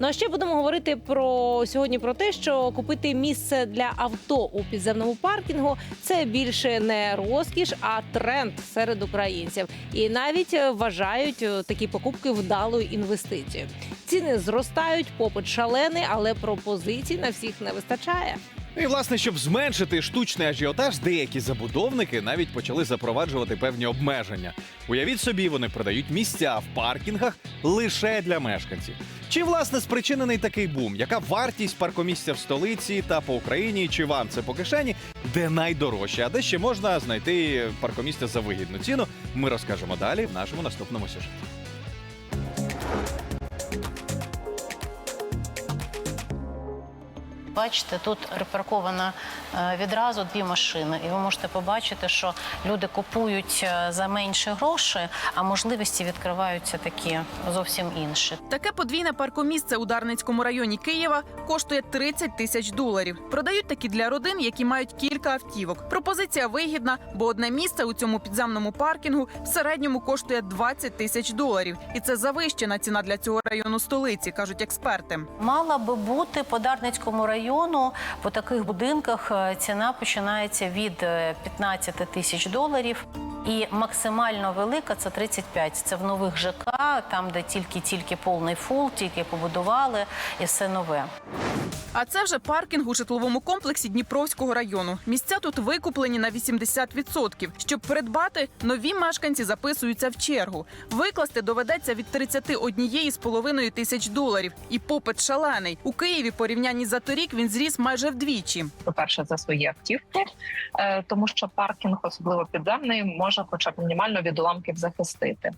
Ну а ще будемо говорити про сьогодні про те, що купити місце для авто у підземному паркінгу це більше не розкіш, а тренд серед українців. І навіть вважають е, такі покупки вдалою інвестицією. Ціни зростають, попит шалений, але пропозицій на всіх не вистачає. Ну І власне, щоб зменшити штучний ажіотаж, деякі забудовники навіть почали запроваджувати певні обмеження. Уявіть собі, вони продають місця в паркінгах лише для мешканців. Чи власне спричинений такий бум? Яка вартість паркомісця в столиці та по Україні? Чи вам це по кишені? Де найдорожче? А де ще можна знайти паркомісця за вигідну ціну? Ми розкажемо далі в нашому наступному сюжеті. Бачите, тут припарковано е, відразу дві машини, і ви можете побачити, що люди купують е, за менше грошей, а можливості відкриваються такі зовсім інші. Таке подвійне паркомісце у Дарницькому районі Києва коштує 30 тисяч доларів. Продають такі для родин, які мають кілька автівок. Пропозиція вигідна, бо одне місце у цьому підземному паркінгу в середньому коштує 20 тисяч доларів. І це завищена ціна для цього району столиці, кажуть експерти. Мала би бути по Дарницькому району по таких будинках е, ціна починається від е, 15 тисяч доларів. І максимально велика це 35. Це в нових ЖК, там де тільки-тільки повний фул, тільки побудували і все нове. А це вже паркінг у житловому комплексі Дніпровського району. Місця тут викуплені на 80%. Щоб придбати, нові мешканці записуються в чергу. Викласти доведеться від 31,5 тисяч доларів. І попит шалений. У Києві порівнянні за торік він зріс майже вдвічі. по-перше, за свої автівки, е, тому що паркінг, особливо підземний, може, хоча б мінімально від уламків захистити.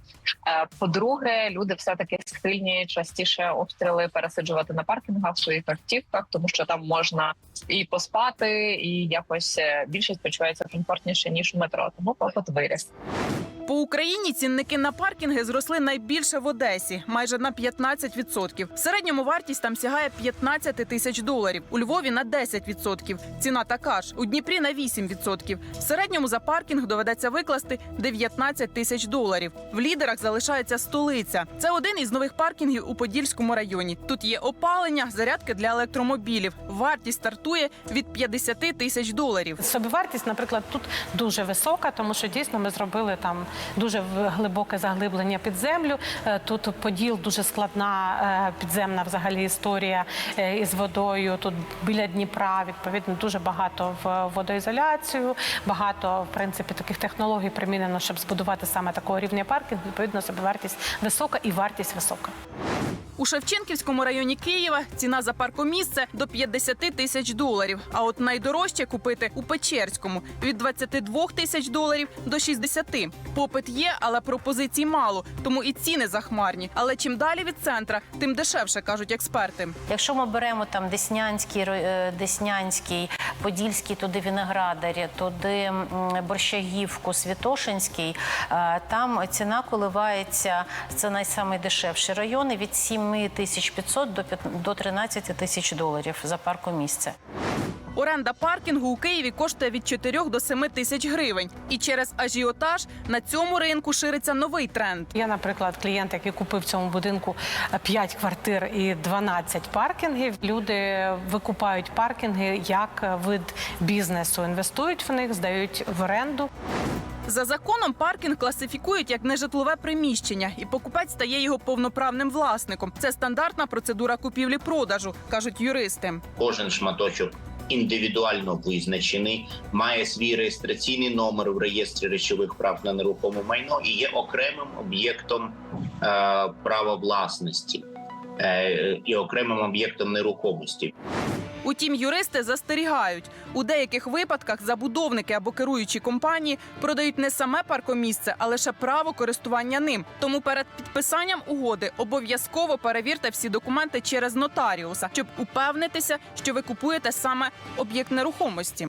Е, По-друге, люди все таки схильні частіше обстріли пересиджувати на паркінгах своїх автівках, тому що там можна і поспати, і якось більшість почувається комфортніше ніж в метро. Тому попит виріс. По Україні цінники на паркінги зросли найбільше в Одесі, майже на 15%. В середньому вартість там сягає 15 тисяч доларів. У Львові на 10%. Ціна така ж. У Дніпрі на 8%. В середньому за паркінг доведеться викласти 19 тисяч доларів. В лідерах залишається столиця. Це один із нових паркінгів у Подільському районі. Тут є опалення, зарядки для електромобілів. Вартість стартує від 50 тисяч доларів. Собівартість, наприклад, тут дуже висока, тому що дійсно ми зробили там дуже глибоке заглиблення під землю. Е, Тут поділ дуже складна е, підземна взагалі історія е, із водою. Тут біля Дніпра відповідно дуже багато в водоізоляцію, багато в принципі таких технологій примінено, щоб збудувати саме такого рівня паркінг. Відповідно, собівартість висока і вартість висока. У Шевченківському районі Києва ціна за паркомісце до 50 тисяч доларів. А от найдорожче купити у Печерському від 22 тисяч доларів до 60. Попит є, але пропозицій мало, тому і ціни захмарні. Але чим далі від центра, тим дешевше кажуть експерти. Якщо ми беремо там Деснянський, е, Деснянський, Подільський, туди Виноградарі, туди Борщагівку, Святошинський, е, там ціна коливається, це найдешевші дешевші райони, від 7500 до п'ят- до 13 тисяч доларів за паркомісце. Оренда паркінгу у Києві коштує від 4 до 7 тисяч гривень. І через ажіотаж на цьому ринку шириться новий тренд. Я, наприклад, клієнт, який купив в цьому будинку 5 квартир і 12 паркінгів. Люди викупають паркінги як вид бізнесу, інвестують в них, здають в оренду. За законом паркінг класифікують як нежитлове приміщення, і покупець стає його повноправним власником. Це стандартна процедура купівлі-продажу, кажуть юристи. кожен шматочок індивідуально визначений, має свій реєстраційний номер в реєстрі речових прав на нерухоме майно і є окремим об'єктом е, права власності е, і окремим об'єктом нерухомості. Утім, юристи застерігають у деяких випадках забудовники або керуючі компанії продають не саме паркомісце, а лише право користування ним. Тому перед підписанням угоди обов'язково перевірте всі документи через нотаріуса, щоб упевнитися, що ви купуєте саме об'єкт нерухомості.